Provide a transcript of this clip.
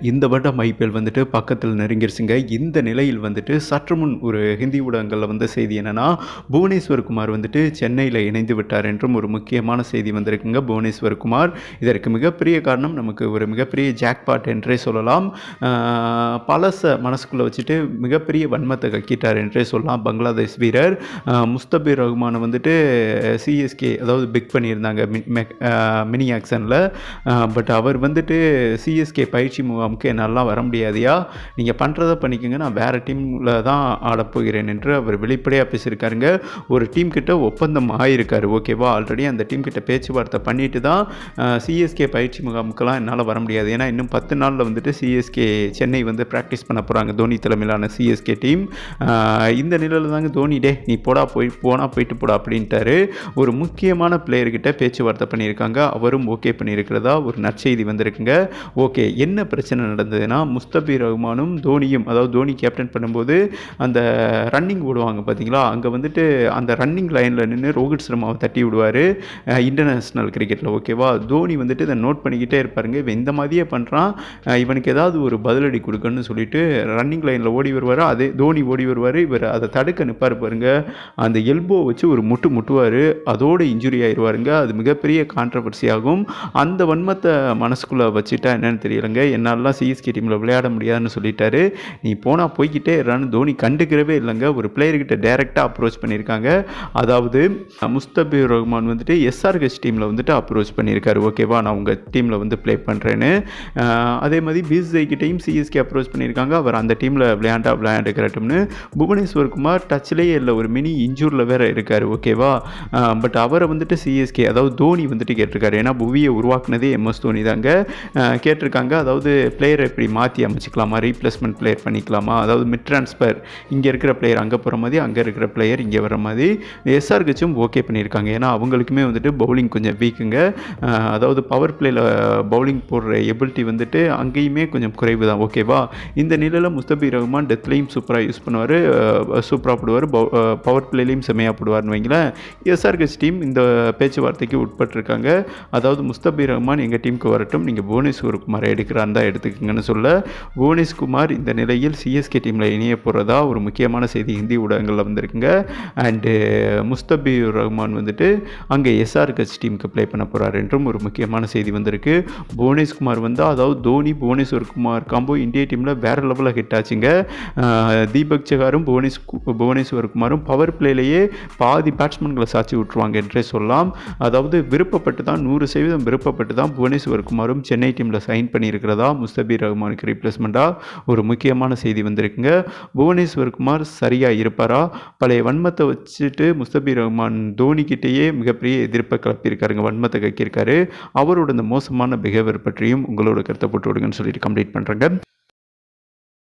இந்த வருடம் ஐபிஎல் வந்துட்டு பக்கத்தில் நெருங்கிருச்சுங்க இந்த நிலையில் வந்துட்டு சற்று முன் ஒரு ஹிந்தி ஊடகங்களில் வந்த செய்தி என்னென்னா புவனேஸ்வர் குமார் வந்துட்டு சென்னையில் இணைந்து விட்டார் என்றும் ஒரு முக்கியமான செய்தி வந்திருக்குங்க. புவனேஸ்வர் குமார் இதற்கு மிகப்பெரிய காரணம் நமக்கு ஒரு மிகப்பெரிய ஜாக்பாட் என்றே சொல்லலாம். பழச மனசுக்குள்ளே வச்சுட்டு மிகப்பெரிய வன்மத்தை கக்கிட்டார் என்றே சொல்லலாம். பங்களாதேஷ் வீரர் முஸ்தபிர் ரஹ்மானை வந்துட்டு சிஎஸ்கே அதாவது பிக் பண்ணியிருந்தாங்க மி- மெக்- மினி ஆக்ஷனில். பட் அவர் வந்துட்டு சிஎஸ்கே பயிற்சி முகாமுக்கு என்னாலாம் வர முடியாதியா? நீங்கள் பண்ணுறதை பண்ணிக்கோங்க. நான் வேறு டீமில் தான் ஆடப்போகிறேன் என்று அவர் வெளிப்படையாக பேசியிருக்காருங்க. ஒரு டீம் கிட்ட ஒப்பந்தம் ஆகியிருக்காரு ஓகேவா? ஆல்ரெடி அந்த டீம் கிட்ட பேச்சுவார்த்தை பண்ணிட்டு தான் சிஎஸ்கே பயிற்சி முகாமுக்கெல்லாம் என்னால் வர முடியாது. ஏன்னா இன்னும் பத்து நாளில் வந்துட்டு சிஎஸ்கே சென்னை வந்து ப்ராக்டிஸ் பண்ண போகிறாங்க தோனி தலைமையிலான சிஎஸ்கே டீம் இந்த நிலையில் தாங்க தோனி டே நீ போடா போய் போனால் போயிட்டு போடா அப்படின்ட்டாரு. ஒரு முக்கியமான பிளேயர்கிட்ட பேச்சுவார்த்தை பண்ணியிருக்காங்க. அவரும் ஓகே பண்ணியிருக்கிறதா? ஒரு நற்செய்தி வந்திருக்குங்க. ஓகே என்ன பிரச்சனை? நடந்ததுன்னா முஸ்தபி ரஹ்மானும் தோனியும் அதாவது தோனி கேப்டன் பண்ணும்போது அந்த ரன்னிங் ஓடுவாங்க பார்த்தீங்களா அங்கே வந்துட்டு அந்த ரன்னிங் லைனில் நின்று ரோஹித் சர்மாவை தட்டி விடுவார். இன்டர்நேஷ்னல் கிரிக்கெட்டில் ஓகேவா தோனி வந்துட்டு இதை நோட் பண்ணிக்கிட்டே இருப்பாருங்க. இவன் இந்த மாதிரியே பண்ணுறான் இவனுக்கு ஏதாவது ஒரு பதிலடி கொடுக்கணும்னு சொல்லிட்டு ரன்னிங் லைனில் ஓடி வருவார். அதே தோனி ஓடி வருவார். இவர் அதை தடுக்க நிற்பார் பாருங்க. அந்த எல்போ வச்சு ஒரு முட்டு முட்டுவார். அதோடு இன்ஜுரி ஆயிடுவாருங்க அது மிகப்பெரிய கான்ட்ரவர்சி ஆகும். அந்த வன்மத்தை மனசுக்குள்ளே வச்சுட்டா என்னன்னு தெரியலங்க. என்னாலலாம் சிஎஸ்கே டீமில் விளையாட முடியாதுன்னு சொல்லிட்டாரு. நீ போனால் போய்கிட்டே இருறான்னு தோனி கண்டுக்கிறவே இல்லைங்க. ஒரு பிளேயர்கிட்ட டேரெக்டாக அப்ரோச் பண்ணியிருக்காங்க. அதாவது முஸ்தபிர் ரஹ்மான் வந்துட்டு எஸ்ஆர்ஹெச் டீமில் வந்துட்டு அப்ரோச் பண்ணியிருக்காரு. ஓகேவா நான் உங்கள் டீமில் வந்து ப்ளே பண்ணுறேன்னு அதே மாதிரி பிசிஐ கிட்டையும் சிஎஸ்கே அப்ரோச் பண்ணியிருக்காங்க. அவர் அந்த டீமில் விளையாண்டா விளையாண்டுக்கிறட்டும்னு. புவனேஸ்வர் குமார் டச்லேயே இல்லை. ஒரு மினி இன்ஜூரில் வேறு இருக்கார். ஓகேவா பட் அவரை வந்துட்டு சிஎஸ்கே அதாவது தோனி வந்துட்டு கேட்டிருக்காரு. ஏன்னா புவியை உருவாக்குனதே எம்எஸ் தோனி தாங்க. கேட்டிருக்காங்க. அதாவது பிளேயரை இப்படி மாற்றி அமைச்சிக்கலாமா? ரீப்ளேஸ்மெண்ட் பிளேயர் பண்ணிக்கலாமா? அதாவது மிட் ட்ரான்ஸ்ஃபர் இங்கே இருக்கிற பிளேயர் அங்கே போகிற மாதிரி அங்கே இருக்கிற பிளேயர் இங்கே வர மாதிரி எஸ்ஆர்கச்சும் ஓகே பண்ணியிருக்காங்க. ஏன்னா அவங்களுக்குமே வந்துட்டு பவுலிங் கொஞ்சம் வீக்குங்க அதாவது பவர் பிளேயில் பவுலிங் போடுற எபிலிட்டி வந்துட்டு அங்கேயுமே கொஞ்சம் குறைவு தான் ஓகேவா இந்த நிலையில் முஸ்தபி ரஹ்மான் டெத்லையும் சூப்பராக யூஸ் பண்ணுவார். சூப்பராக போடுவார். பவர் பிளேலையும் செம்மையாக போடுவார்னு வைங்களேன். எஸ்ஆர்கச் டீம் இந்த பேச்சுவார்த்தைக்கு உட்பட்டிருக்காங்க. அதாவது முஸ்தபி ரஹ்மான் எங்கள் டீமுக்கு வரட்டும். நீங்கள் புவனேஸ்வர் குமாரை எடுக்கிறான் தான் எடுத்து எடுத்துக்கங்கன்னு சொல்ல புவனேஷ்குமார் இந்த நிலையில் சிஎஸ்கே டீமில் இணைய போகிறதா ஒரு முக்கியமான செய்தி ஹிந்தி ஊடகங்களில் வந்திருக்குங்க. அண்டு முஸ்தபியூர் ரஹ்மான் வந்துட்டு அங்கே எஸ்ஆர்கச் டீமுக்கு ப்ளே பண்ண போகிறார் என்றும் ஒரு முக்கியமான செய்தி வந்திருக்கு. புவனேஷ்குமார் வந்து அதாவது தோனி புவனேஸ்வர் குமார் காம்போ இந்திய டீமில் வேறு லெவலில் ஹிட் ஆச்சுங்க. தீபக் சகாரும் புவனேஷ் புவனேஸ்வர் குமாரும் பவர் பிளேலேயே பாதி பேட்ஸ்மேன்களை சாட்சி விட்டுருவாங்க என்றே சொல்லலாம். அதாவது விருப்பப்பட்டு தான் நூறு சதவீதம் விருப்பப்பட்டு தான் புவனேஸ்வர் குமாரும் சென்னை டீமில் சைன் பண்ணியிருக்கிறதா முஸ்தபிர் ரஹ்மானுக்கு ரீப்ளேஸ்மெண்ட்டாக ஒரு முக்கியமான செய்தி வந்திருக்குங்க. புவனேஸ்வர் குமார் சரியாக இருப்பாரா? பழைய வன்மத்தை வச்சுட்டு முஸ்தபிர் ரஹ்மான் தோனிக்கிட்டேயே மிகப்பெரிய எதிர்ப்பை கிளப்பியிருக்காருங்க வன்மத்தை கக்கியிருக்காரு. அவரோட இந்த மோசமான பிஹேவியர் பற்றியும் உங்களோட கருத்தை போட்டு விடுங்கன்னு சொல்லிட்டு கம்ப்ளீட் பண்ணுறேங்க